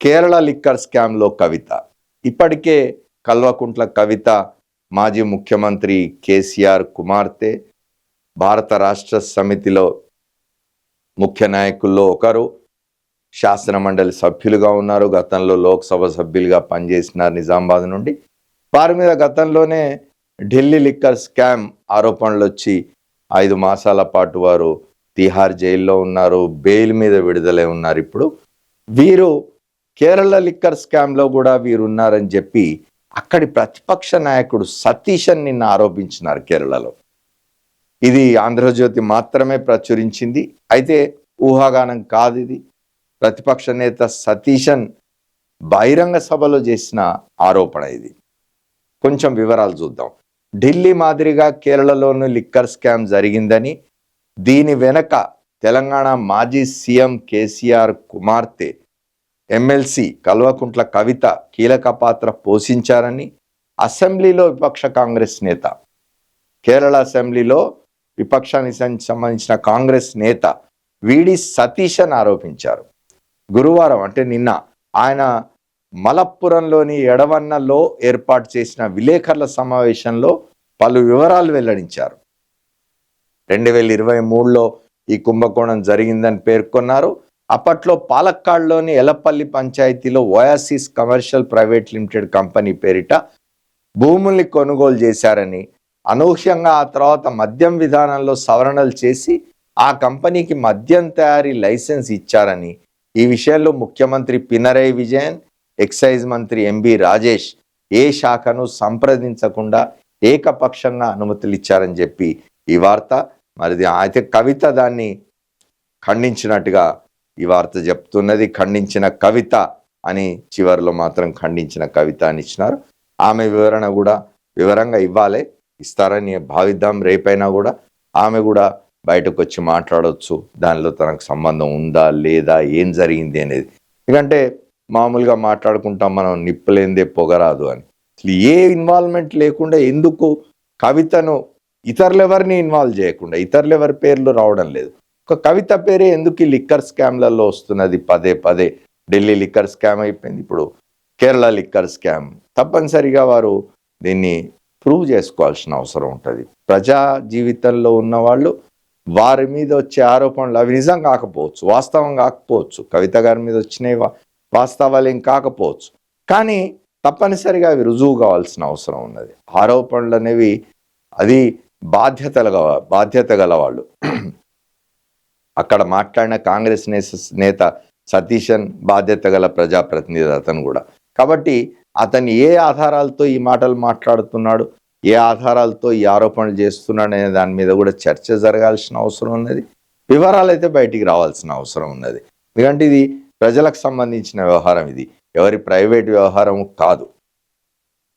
Kerala liquor స్కామ్లో కవిత. ఇప్పటికే కల్వకుంట్ల కవిత మాజీ ముఖ్యమంత్రి కేసీఆర్ కుమార్తె భారత రాష్ట్ర సమితిలో ముఖ్య నాయకుల్లో ఒకరు. శాసన మండలి సభ్యులుగా ఉన్నారు. గతంలో లోక్సభ సభ్యులుగా పనిచేసినారు నిజామాబాద్ నుండి. వారి మీద గతంలోనే ఢిల్లీ లిక్కర్ స్కామ్ ఆరోపణలు వచ్చి ఐదు మాసాల పాటు వారు తిహార్ జైల్లో ఉన్నారు. బెయిల్ మీద విడుదలై ఉన్నారు ఇప్పుడు. వీరు కేరళ లిక్కర్ స్కామ్లో కూడా వీరు ఉన్నారని చెప్పి అక్కడి ప్రతిపక్ష నాయకుడు సతీషన్ నిన్న ఆరోపించినారు కేరళలో. ఇది ఆంధ్రజ్యోతి మాత్రమే ప్రచురించింది. అయితే ఊహాగానం కాదు ఇది. ప్రతిపక్ష నేత సతీశన్ బహిరంగ సభలో చేసిన ఆరోపణ ఇది. కొంచెం వివరాలు చూద్దాం. ఢిల్లీ మాదిరిగా కేరళలోనూ లిక్కర్ స్కామ్ జరిగిందని దీని వెనక తెలంగాణ మాజీ సీఎం కేసీఆర్ కుమార్తె ఎమ్మెల్సీ కల్వకుంట్ల కవిత కీలక పాత్ర పోషించారని అసెంబ్లీలో విపక్ష కాంగ్రెస్ నేత. కేరళ అసెంబ్లీలో విపక్షానికి సంబంధించిన కాంగ్రెస్ నేత విడి అని ఆరోపించారు. గురువారం అంటే నిన్న ఆయన మలప్పురంలోని ఎడవన్నలో ఏర్పాటు చేసిన విలేకరుల సమావేశంలో పలు వివరాలు వెల్లడించారు. రెండు వేల ఇరవై మూడులో ఈ కుంభకోణం జరిగిందని పేర్కొన్నారు. అప్పట్లో పాలక్కాడ్లోని ఎలపల్లి పంచాయతీలో oasis commercial private limited company పేరిట భూముల్ని కొనుగోలు చేశారని అనూహ్యంగా ఆ తర్వాత మద్యం విధానంలో సవరణలు చేసి ఆ కంపెనీకి మద్యం తయారీ లైసెన్స్ ఇచ్చారని ఈ విషయంలో ముఖ్యమంత్రి పినరై విజయన్ ఎక్సైజ్ మంత్రి ఎంబి రాజేష్ ఏ శాఖను సంప్రదించకుండా ఏకపక్షంగా అనుమతులు ఇచ్చారని చెప్పి ఈ వార్త. మరి అయితే కవిత దాన్ని ఖండించినట్టుగా ఈ వార్త చెప్తున్నది ఖండించిన కవిత అని చివరిలో మాత్రం ఖండించిన కవిత అని ఇచ్చినారు. ఆమె వివరణ కూడా వివరంగా ఇవ్వాలి. ఇస్తారని భావిద్దాం. రేపైనా కూడా ఆమె కూడా బయటకు వచ్చి మాట్లాడవచ్చు దానిలో తనకు సంబంధం ఉందా లేదా ఏం జరిగింది అనేది. ఎందుకంటే మామూలుగా మాట్లాడుకుంటాం మనం నిప్పులేందే పొగరాదు అని. అసలు ఏ ఇన్వాల్వ్మెంట్ లేకుండా ఎందుకు కవితను ఇతరులెవరిని ఇన్వాల్వ్ చేయకుండా ఇతరులెవరి పేర్లు రావడం లేదు. ఒక కవిత పేరే ఎందుకు ఈ లిక్కర్ స్కామ్లలో వస్తున్నది? పదే పదే. ఢిల్లీ లిక్కర్ స్కామ్ అయిపోయింది ఇప్పుడు. Kerala liquor scam. తప్పనిసరిగా వారు దీన్ని ప్రూవ్ చేసుకోవాల్సిన అవసరం ఉంటుంది. ప్రజా జీవితంలో ఉన్న వాళ్ళు వారి మీద వచ్చే ఆరోపణలు అవి నిజం కాకపోవచ్చు. వాస్తవం కాకపోవచ్చు. కవిత గారి మీద వచ్చినవి వాస్తవాలు ఏం కాకపోవచ్చు. కానీ తప్పనిసరిగా అవి రుజువు కావాల్సిన అవసరం ఉన్నది. ఆరోపణలు అనేవి అది బాధ్యతలు బాధ్యత గలవాళ్ళు. అక్కడ మాట్లాడిన కాంగ్రెస్ నేత సతీశన్ బాధ్యత గల ప్రజాప్రతినిధి అతను కూడా. కాబట్టి అతను ఏ ఆధారాలతో ఈ మాటలు మాట్లాడుతున్నాడు ఏ ఆధారాలతో ఈ ఆరోపణలు చేస్తున్నాడు అనే దాని మీద కూడా చర్చ జరగాల్సిన అవసరం ఉన్నది. వివరాలు అయితే బయటికి రావాల్సిన అవసరం ఉన్నది. ఎందుకంటే ఇది ప్రజలకు సంబంధించిన వ్యవహారం ఇది. ఎవరి ప్రైవేట్ వ్యవహారం కాదు.